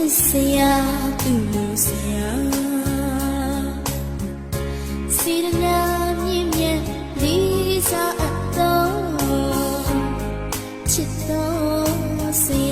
စ်စရာသူ့လိုစရာစေတနာမြင့်မြတ်လေးစားအပ်တော်ချစ်တော်စရာ